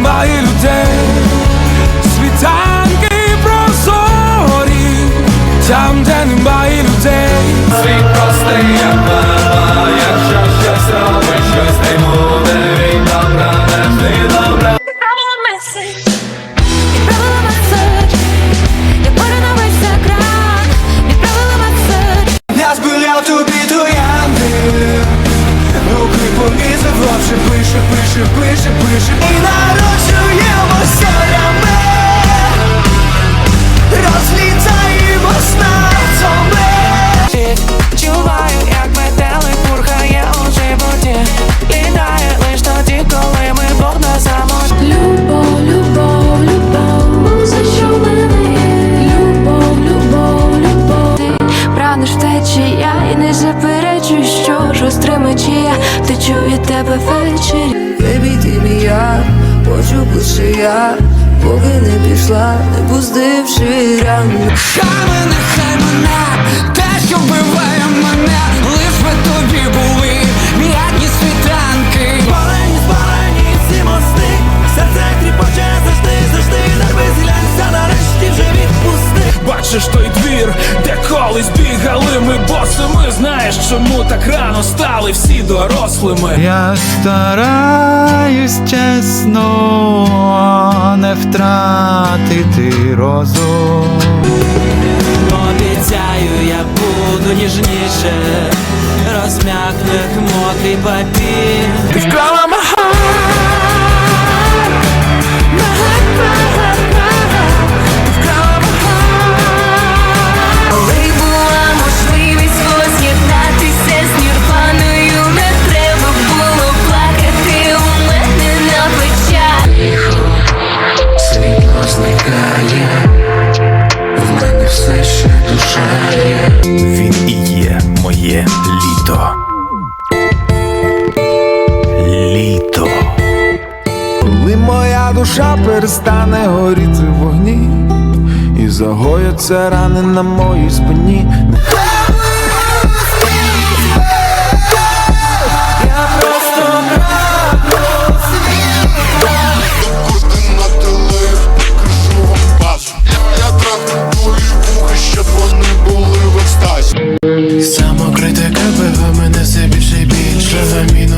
Немає людей, світанки прозорі, там, де немає. Пише, пише, пише, пише, пише. І народжуємося рями Розлітаємось над Відчуваю, як метелик пурхає у животі. Літає лиш тоді, коли ми Бог на замок. Любов, любов, любов що мене Любов, любов, любов. Ти прагнеш втечі, я і не заперечуюсь стримачі Течу від тебе вечір. Бебі, ти мій я, хочу лише я, поки не пішла, не пуздивши ран. Хай мене, хай мене. Бачиш той двір, де колись бігали ми босими Знаєш, чому так рано стали всі дорослими? Я стараюсь чесно не втратити розум. Обіцяю, я буду ніжніше Розм'якну, як мокрий папір Він і є моє літо. Літо. Коли моя душа перестане горіти в вогні І загояться рани на моїй спині Самокритика бива мене все більше і більше. Замінову